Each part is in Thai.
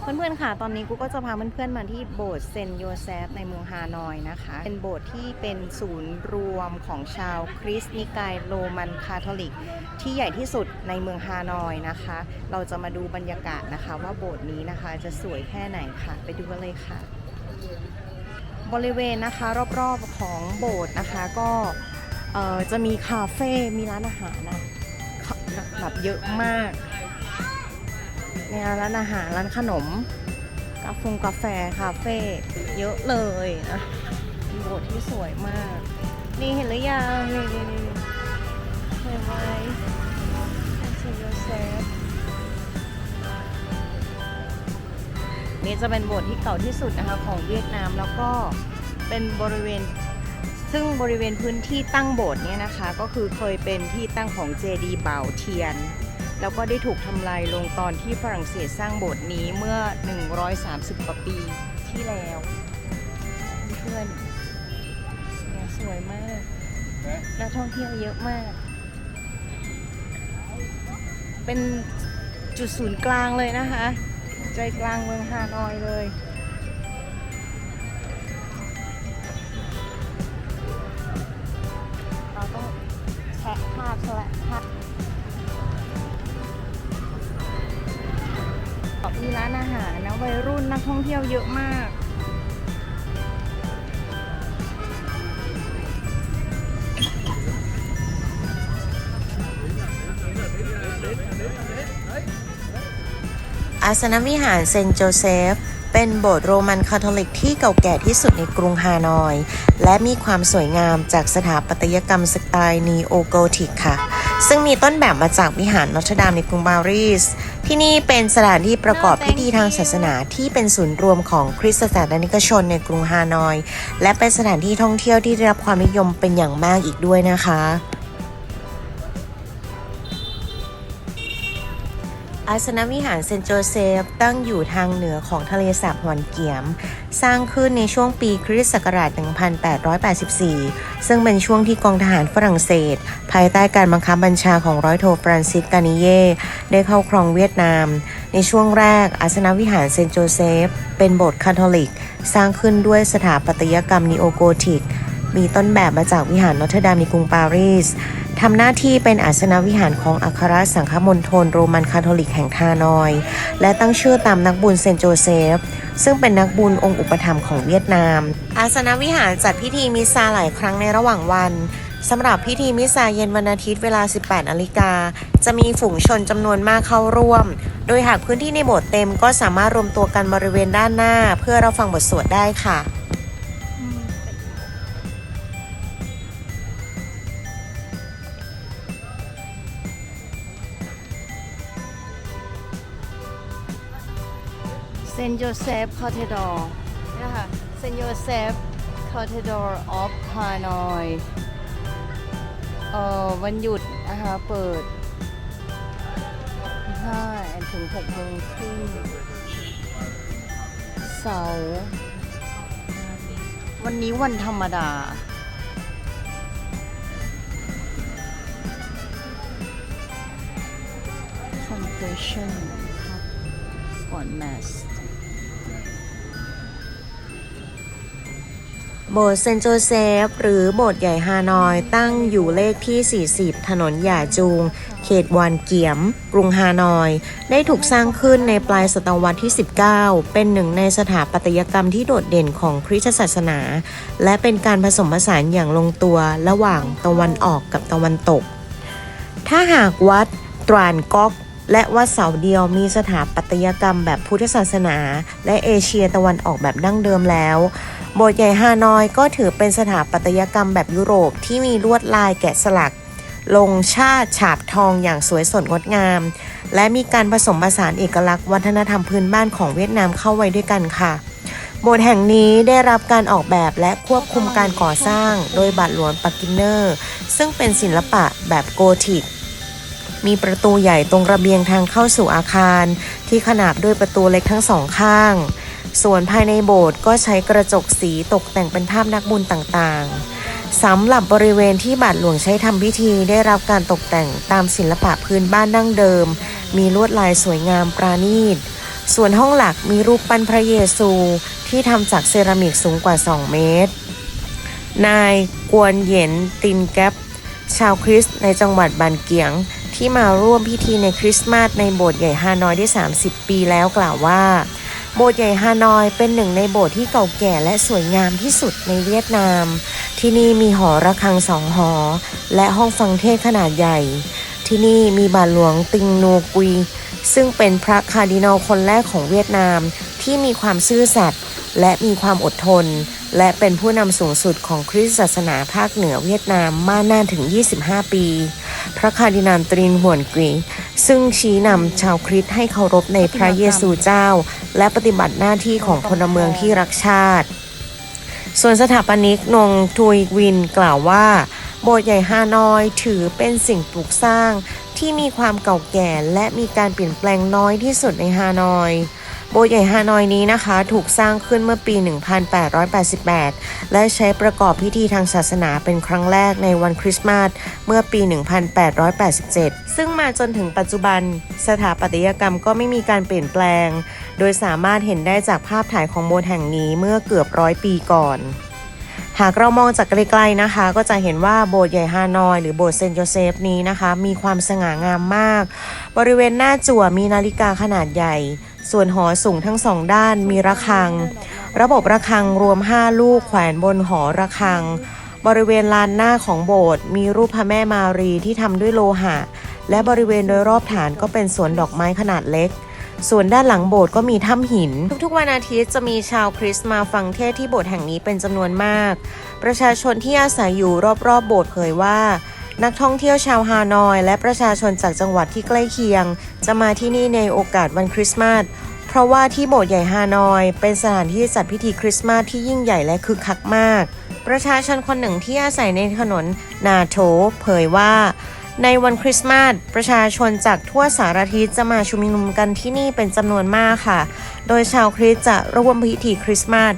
เพื่อนๆ ค่ะ ตอนนี้กูก็จะพาเพื่อนๆ มาที่โบสถ์เซนต์โยเซฟในเมืองฮานอยนะคะ เป็นโบสถ์ที่เป็นศูนย์รวมของชาวคริสต์นิกายโรมันคาทอลิก ที่ใหญ่ที่สุดในเมืองฮานอยนะคะ เราจะมาดูบรรยากาศนะคะ ว่าโบสถ์นี้นะคะจะสวยแค่ไหนค่ะ ไปดูกันเลยค่ะ บริเวณนะคะรอบๆของโบสถ์นะคะก็จะมีคาเฟ่ มีร้านอาหารนะแบบเยอะมาก เนี่ยร้านอาหารร้านขนมกาแฟกาแฟคาเฟ่เยอะเลยนะโบสถ์ที่สวยมาก นี่เห็นหรือยังนี่นี่นี่เห็นไหมเซนโยเซฟนี่จะเป็นโบสถ์ที่เก่าที่สุดนะคะของเวียดนามแล้วก็เป็นบริเวณ ซึ่งบริเวณพื้นที่ตั้งโบสถ์เนี่ยนะคะ ก็คือเคยเป็นที่ตั้งของเจดีย์เบาเทียน แล้วก็ได้ถูกทำลายลงตอนที่ฝรั่งเศสสร้างโบสถ์นี้เมื่อ 130 กว่าปีที่แล้วเพื่อนสวยมาก นักท่องเที่ยวเยอะมาก เป็นจุดศูนย์กลางเลยนะคะ ใจกลางเมืองฮานอยเลย มีร้านอาหารนะวัยรุ่นนักท่องเที่ยวเยอะมาก อาสนวิหารเซนต์โจเซฟ เป็นโบสถ์โรมันคาทอลิกที่เก่าแก่ที่สุดในกรุงฮานอย และมีความสวยงามจากสถาปัตยกรรมสไตล์นีโอโกธิกค่ะ ซึ่งมีต้นแบบมาจากวิหารนอตรดามในกรุงปารีส ที่นี่เป็นสถานที่ประกอบพิธีทางศาสนาที่เป็นศูนย์รวมของคริสตศาสนิกชนในกรุงฮานอย และเป็นสถานที่ท่องเที่ยวที่ได้รับความนิยมเป็นอย่างมากอีกด้วยนะคะ อาสนวิหารเซนโจเซฟตั้งอยู่ทางเหนือของทะเลสาบหวนเกียม สร้างขึ้นในช่วงปีคริสต์ศักราช 1884 ซึ่งเป็นช่วงที่กองทหารฝรั่งเศส ภายใต้การบังคับบัญชาของร้อยโทฟรานซิสกานิเย่ได้เข้าครองเวียดนาม ในช่วงแรก อาสนวิหารเซนโจเซฟ เป็นโบสถ์คาทอลิก สร้างขึ้นด้วยสถาปัตยกรรมนีโอโกธิก มีต้นแบบมาจากวิหารนอตเทดามในกรุงปารีสทำหน้าที่เป็นอาสนวิหารของอัครสังฆมณฑลโรมันคาทอลิกแห่งทานอย และตั้งชื่อตามนักบุญเซนโจเซฟ ซึ่งเป็นนักบุญองค์อุปถัมภ์ของเวียดนาม อาสนวิหารจัดพิธีมิสซาหลายครั้งในระหว่างวันสำหรับพิธีมิสซาเย็นวันอาทิตย์เวลา 18นาฬิกา จะมีฝูงชนจำนวนมากเข้าร่วม โดยหากพื้นที่ในโบสถ์เต็มก็สามารถรวมตัวกันบริเวณด้านหน้า เพื่อเราฟังบทสวดได้ค่ะ โยเซฟคาเทดอร์นี่ค่ะเซนโยเซฟคาเทดอร์ออฟฮานอยเอ่อวันหยุดนะคะเปิด5ถึง6โมงครึ่งเสาร์วันนี้วันธรรมดา Confession ครับก่อน Mass โบสถ์เซนโจเซฟ หรือโบสถ์ใหญ่ฮานอย ตั้งอยู่เลขที่ 40 ถนนหย่าจูง เขตวานเกียม กรุงฮานอย ได้ถูกสร้างขึ้นในปลายศตวรรษที่ 19 เป็นหนึ่งในสถาปัตยกรรมที่โดดเด่นของคริสตศาสนา และเป็นการผสมผสานอย่างลงตัวระหว่างตะวันออกกับตะวันตก ถ้าหากวัดตรานก๊อกและวัดเสาเดียวมีสถาปัตยกรรมแบบพุทธศาสนา และเอเชียตะวันออกแบบดั้งเดิมแล้ว โบสถ์ใหญ่ฮานอยก็ถือเป็นสถาปัตยกรรมแบบยุโรปที่มีลวดลายแกะสลัก ลงชาติฉาบทองอย่างสวยสดงดงาม และมีการผสมผสานเอกลักษณ์วัฒนธรรมพื้นบ้านของเวียดนามเข้าไว้ด้วยกันค่ะ โบสถ์แห่งนี้ได้รับการออกแบบและควบคุมการก่อสร้าง โดยบาทหลวงปักกินเนอร์ ซึ่งเป็นศิลปะแบบโกธิกมีประตูใหญ่ตรงระเบียงทางเข้าสู่อาคาร ที่ขนาบด้วยประตูเล็กทั้งสองข้าง ส่วนภายในโบสถ์ก็ใช้กระจกสีตกแต่งเป็นภาพนักบุญต่างๆสำหรับบริเวณที่บาทหลวงใช้ทำพิธีได้รับการตกแต่งตามศิลปะพื้นบ้านดั้งเดิม มีลวดลายสวยงามปราณีต ส่วนห้องหลักมีรูปปั้นพระเยซูที่ทำจากเซรามิกสูงกว่า 2 เมตร นายกวนเหย็นตินแกปชาวคริสต์ในจังหวัดบานเกียงที่มาร่วมพิธีในคริสต์มาสในโบสถ์ใหญ่ฮานอยได้ 30 ปีแล้วกล่าวว่า โบสถ์ใหญ่ฮานอยเป็นหนึ่งในโบสถ์ที่เก่าแก่และสวยงามที่สุดในเวียดนาม ที่นี่มีหอระฆังสองหอ และห้องฟังเทศขนาดใหญ่ ที่นี่มีบาทหลวงติงนัวกุย ซึ่งเป็นพระคาร์ดินัลคนแรกของเวียดนามที่มีความซื่อสัตย์และมีความอดทน และเป็นผู้นำสูงสุดของคริสตศาสนาภาคเหนือเวียดนามมานานถึง 25 ปี พระคาร์ดินัลตรินหวนกุยซึ่งชี้นำชาวคริสต์ให้เคารพในพระเยซูเจ้า และปฏิบัติหน้าที่ของพลเมืองที่รักชาติ ส่วนสถาปนิกนงทุยวินกล่าวว่า โบสถ์ใหญ่ฮานอยถือเป็นสิ่งปลูกสร้างที่มีความเก่าแก่และมีการเปลี่ยนแปลงน้อยที่สุดในฮานอย โบสถ์ใหญ่ฮานอยนี้นะคะ ถูกสร้างขึ้นเมื่อปี 1888 และใช้ประกอบพิธีทางศาสนาเป็นครั้งแรกในวันคริสต์มาสเมื่อปี 1887 ซึ่งมาจนถึงปัจจุบันสถาปัตยกรรมก็ไม่มีการเปลี่ยนแปลง โดยสามารถเห็นได้จากภาพถ่ายของโบสถ์แห่งนี้เมื่อเกือบร้อยปีก่อนหากเรามองจากไกลๆนะคะ ก็จะเห็นว่าโบสถ์ใหญ่ฮานอย หรือโบสถ์เซนต์โจเซฟนี้นะคะ มีความสง่างามมาก บริเวณหน้าจั่วมีนาฬิกาขนาดใหญ่ ส่วนหอสูงทั้งสองด้านมีระฆัง ระบบระฆังรวม 5 ลูกแขวนบนหอระฆัง บริเวณลานหน้าของโบสถ์มีรูปพระแม่มารีที่ทำด้วยโลหะ และบริเวณโดยรอบฐานก็เป็นสวนดอกไม้ขนาดเล็ก ส่วนด้านหลังโบสถ์ก็มีถ้ำหิน ทุกๆวันอาทิตย์จะมีชาวคริสต์มาฟังเทศที่โบสถ์แห่งนี้เป็นจำนวนมาก ประชาชนที่อาศัยอยู่รอบๆโบสถ์เผยว่า นักท่องเที่ยวชาวฮานอย และประชาชนจากจังหวัดที่ใกล้เคียง จะมาที่นี่ในโอกาสวันคริสต์มาสเพราะว่าที่โบสถ์ใหญ่ฮานอย เป็นสถานที่จัดพิธีคริสต์มาสที่ยิ่งใหญ่และคึกคักมาก ประชาชนคนหนึ่งที่อาศัยในถนนนาโถเผยว่าในวันคริสต์มาสประชาชนจากทั่วสารทิศจะมาชุมนุมกันที่นี่เป็นจำนวนมากค่ะ โดยชาวคริสต์จะร่วมพิธีคริสต์มาส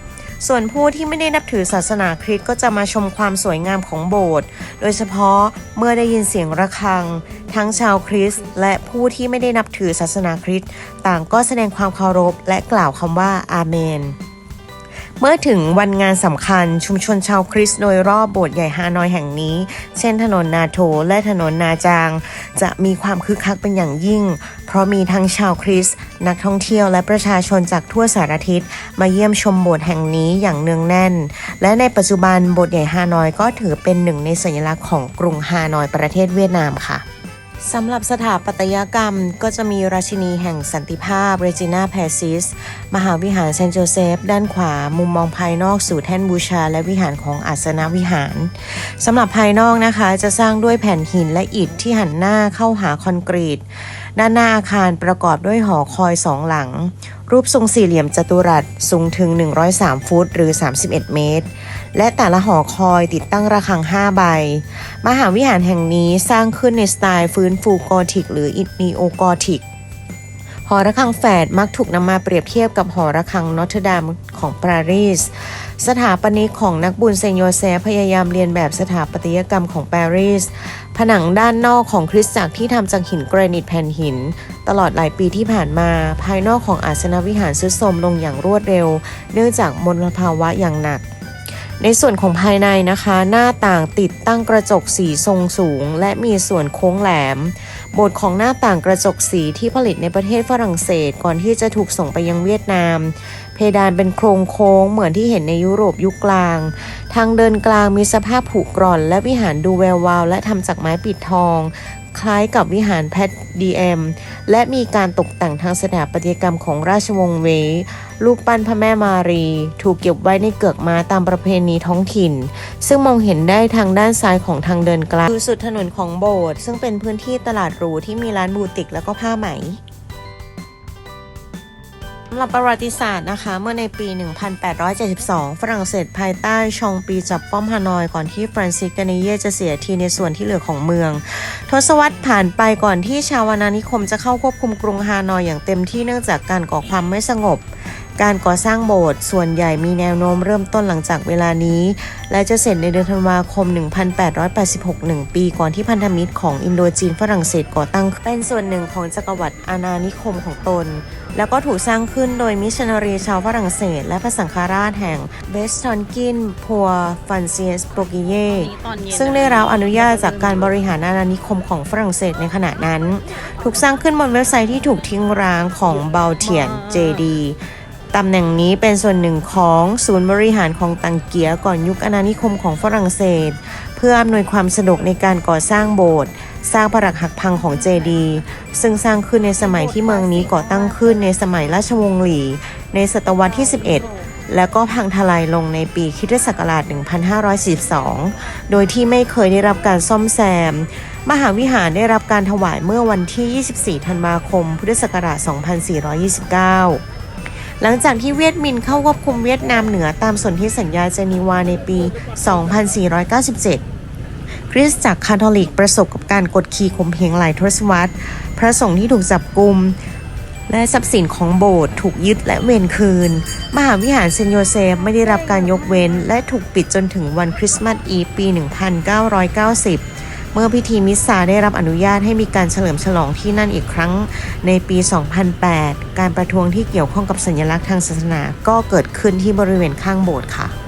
ส่วนผู้ที่ไม่ได้นับถือศาสนาคริสต์ก็จะมาชมความสวยงามของโบสถ์ โดยเฉพาะเมื่อได้ยินเสียงระฆัง ทั้งชาวคริสต์และผู้ที่ไม่ได้นับถือศาสนาคริสต์ต่างก็แสดงความเคารพและกล่าวคำว่าอาเมน เมื่อถึงวันงานสำคัญชุมชนชาวคริสต์โดยรอบโบสถ์ใหญ่ฮานอยแห่งนี้ เช่นถนนนาโถและถนนนาจาง จะมีความคึกคักเป็นอย่างยิ่ง เพราะมีทั้งชาวคริสต์นักท่องเที่ยวและประชาชนจากทั่วสารทิศมาเยี่ยมชมโบสถ์แห่งนี้อย่างเนืองแน่น และในปัจจุบันโบสถ์ใหญ่ฮานอยก็ถือเป็นหนึ่งในสัญลักษณ์ของกรุงฮานอยประเทศเวียดนามค่ะ สำหรับสถาปัตยกรรมก็จะมีราชินีแห่งสันติภาพเรจิน่าแพซิส มหาวิหารเซนต์โจเซฟ ด้านขวา มุมมองภายนอกสู่แท่นบูชา และวิหารของอาสนวิหารสำหรับภายนอกนะคะจะสร้างด้วยแผ่นหินและอิฐที่หันหน้าเข้าหาคอนกรีต ด้านหน้าอาคารประกอบด้วยหอคอยสองหลัง รูปทรงสี่เหลี่ยมจัตุรัสสูงถึง 103 ฟุต หรือ 31 เมตร และแต่ละหอคอยติดตั้งระฆัง 5 ใบ มหาวิหารแห่งนี้สร้างขึ้นในสไตล์ฟื้นฟูกอธิก หรืออินีโอกอธิก อระฆังแฝดมักถูกนำมาเปรียบเทียบกับหอระฆังนอตเทอร์ดามของปารีส สถาปนิกของนักบุญเซนโยเซฟพยายามเรียนแบบสถาปัตยกรรมของปารีส ผนังด้านนอกของคริสตจักรที่ทำจากหินแกรนิตแผ่นหิน ตลอดหลายปีที่ผ่านมา ภายนอกของอาสนวิหารทรุดโทรมลงอย่างรวดเร็ว เนื่องจากมลภาวะอย่างหนัก ในส่วนของภายในนะคะ หน้าต่างติดตั้งกระจกสีทรงสูง และมีส่วนโค้งแหลม บทของหน้าต่างกระจกสีที่ผลิตในประเทศฝรั่งเศส ก่อนที่จะถูกส่งไปยังเวียดนาม ดานเป็นโครงโค้งเหมือนที่เห็นในยุโรปยุคกลาง ทางเดินกลางมีสภาพผุกร่อน และวิหารดูแวววาวและทำจากไม้ปิดทอง คล้ายกับวิหารแพทดีเอ็มและมีการตกแต่งทางสถาปัตยกรรมของราชวงศ์เวย์รูปปั้นพระแม่มารี ถูกเก็บไว้ในเกือกม้าตามประเพณีท้องถิ่น ซึ่งมองเห็นได้ทางด้านซ้ายของทางเดินกลางคือสุดถนนของโบสถ์ซึ่งเป็นพื้นที่ตลาดหรูที่มีร้านบูติกแล้วก็ผ้าไหมำหรับประวัติศาสตร์นะคะ เมื่อในปี 1872 ฝรั่งเศสภายใต้ชองปีจับป้อมฮานอยก่อนที่ฟรานซิสกาเนเยจะเสียทีในส่วนที่เหลือของเมือง ทศวรรษผ่านไปก่อนที่ชาวนาณานิคมจะเข้าควบคุมกรุงฮานอยอย่างเต็มที่เนื่องจากการก่อความไม่สงบ การก่อสร้างโบสถ์ส่วนใหญ่มีแนวโน้มเริ่มต้นหลังจากเวลานี้ และจะเสร็จในเดือนธันวาคม 1886หนึ่งปีก่อนที่พันธมิตรของอินโดจีนฝรั่งเศสก่อตั้ง เป็นส่วนหนึ่งของจักรวรรดิอาณานิคมของตน แล้วก็ถูกสร้างขึ้นโดยมิชชันนารีชาวฝรั่งเศส และพระสังฆราชแห่งเบสทอนกินพัวฟันเซียสโปรกิเยซึ่งได้รับอนุญาตจากการบริหารอาณานิคมของฝรั่งเศสในขณะนั้น ถูกสร้างขึ้นบนเว็บไซต์ที่ถูกทิ้งร้างของเบลเทียน JD ตำแหน่งนี้เป็นส่วนหนึ่งของศูนย์บริหารของตังเกียก่อนยุคอาณานิคมของฝรั่งเศส เพื่ออำนวยความสะดวกในการก่อสร้างโบสถ์สร้างปรักหักพังของเจดีซึ่งสร้างขึ้นในสมัยที่เมืองนี้ก่อตั้งขึ้นในสมัยราชวงศ์หลี่ในศตวรรษที่ 11 แล้วก็พังทลายลงในปีคริสตศักราช 1542 โดยที่ไม่เคยได้รับการซ่อมแซม มหาวิหารได้รับการถวายเมื่อวันที่ 24 ธันวาคม พุทธศักราช 2429 หลังจากที่เวียดมินเข้าควบคุมเวียดนามเหนือตามสนธิสัญญาเจนีวาในปี 2497 คริสตจักรคาทอลิกประสบกับการกดขี่ข่มเหงหลายทศวรรษ พระสงฆ์ที่ถูกจับกุม และทรัพย์สินของโบสถ์ถูกยึดและเวนคืน มหาวิหารเซนต์โยเซฟไม่ได้รับการยกเว้น และถูกปิดจนถึงวันคริสต์มาสอีปี 1990 เมื่อพิธีมิสซาได้รับอนุญาตให้มีการเฉลิมฉลองที่นั่นอีกครั้งในปี 2008 การประท้วงที่เกี่ยวข้องกับสัญลักษณ์ทางศาสนา ก็เกิดขึ้นที่บริเวณข้างโบสถ์ค่ะ